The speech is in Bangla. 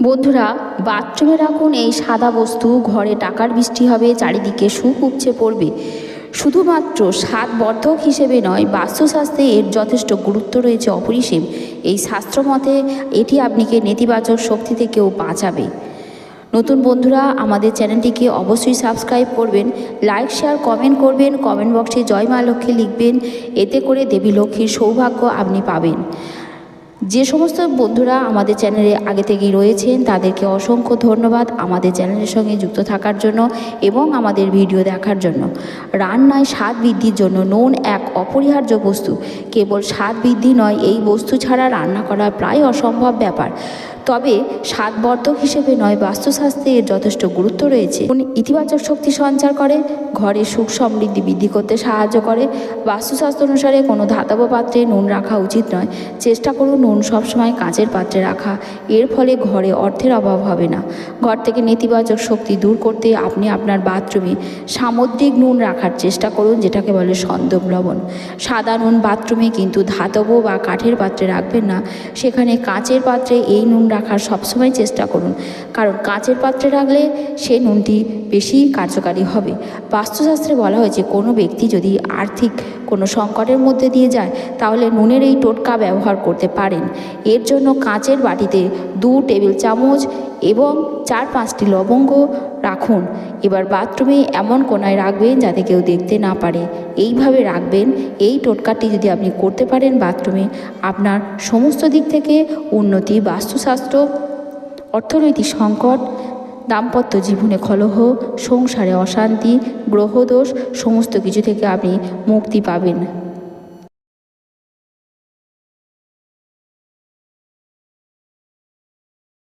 বন্ধুরা, বাথরুমে রাখুন এই সাদা বস্তু, ঘরে টাকার বৃষ্টি হবে, চারিদিকে সুখ উপচে পড়বে। শুধুমাত্র স্বাদ বর্ধক হিসেবে নয় বাস্তুশাস্ত্রে এর যথেষ্ট গুরুত্ব রয়েছে অপরিসীম। এই শাস্ত্রমতে এটি আপনাকে নেতিবাচক শক্তি থেকেও বাঁচাবে। নতুন বন্ধুরা, আমাদের চ্যানেলটিকে অবশ্যই সাবস্ক্রাইব করবেন, লাইক, শেয়ার, কমেন্ট করবেন, কমেন্ট বক্সে জয় মা লক্ষ্মী লিখবেন, এতে করে দেবী লক্ষ্মীর সৌভাগ্য আপনি পাবেন। যে সমস্ত বন্ধুরা আমাদের চ্যানেলে আগে থেকেই রয়েছেন, তাদেরকে অসংখ্য ধন্যবাদ আমাদের চ্যানেলের সঙ্গে যুক্ত থাকার জন্য এবং আমাদের ভিডিও দেখার জন্য। রান্নায় স্বাদ বৃদ্ধির জন্য। নুন এক অপরিহার্য বস্তু। কেবল স্বাদ বৃদ্ধি নয়, এই বস্তু ছাড়া রান্না করা প্রায় অসম্ভব ব্যাপার। তবে স্বাদবর্ধক হিসেবে নয় বাস্তুশাস্ত্রে এর যথেষ্ট গুরুত্ব রয়েছে। ইতিবাচক শক্তি সঞ্চার করে, ঘরে সুখ সমৃদ্ধি বৃদ্ধি করতে সাহায্য করে। বাস্তুশাস্ত্র অনুসারে কোনো ধাতব পাত্রে নুন রাখা উচিত নয়। চেষ্টা করুন নুন সবসময় কাঁচের পাত্রে রাখা। এর ফলে ঘরে অর্থের অভাব হবে না। ঘর থেকে নেতিবাচক শক্তি দূর করতে আপনি আপনার বাথরুমে সামুদ্রিক নুন রাখার চেষ্টা করুন, যেটাকে বলে সন্দক লবণ। সাদা নুন বাথরুমে কিন্তু ধাতব বা কাঠের পাত্রে রাখবেন না। সেখানে কাঁচের পাত্রে এই নুন রাখার সবসময় চেষ্টা করুন। কারণ কাঁচের পাত্রে রাখলে সেই নুনটি বেশি কার্যকারী হবে। বাস্তুশাস্ত্রে বলা হয়েছে, কোনো ব্যক্তি যদি আর্থিক কোনো সংকটের মধ্যে দিয়ে যায়, তাহলে নুনের এই টোটকা ব্যবহার করতে পারেন। এর জন্য কাঁচের বাটিতে দু টেবিল চামচ এবং চার পাঁচটি লবঙ্গ রাখুন। এবার বাথরুমে এমন কোনায় রাখবেন যাতে কেউ দেখতে না পারে। এইভাবে রাখবেন। এই টোটকাটি যদি আপনি করতে পারেন বাথরুমে, আপনার সমস্ত দিক থেকে উন্নতি বাস্তুশাস্ত্র অর্থনৈতিক সংকট, দাম্পত্য জীবনে কলহ, সংসারে অশান্তি, গ্রহদোষ, সমস্ত কিছু থেকে আপনি মুক্তি পাবেন।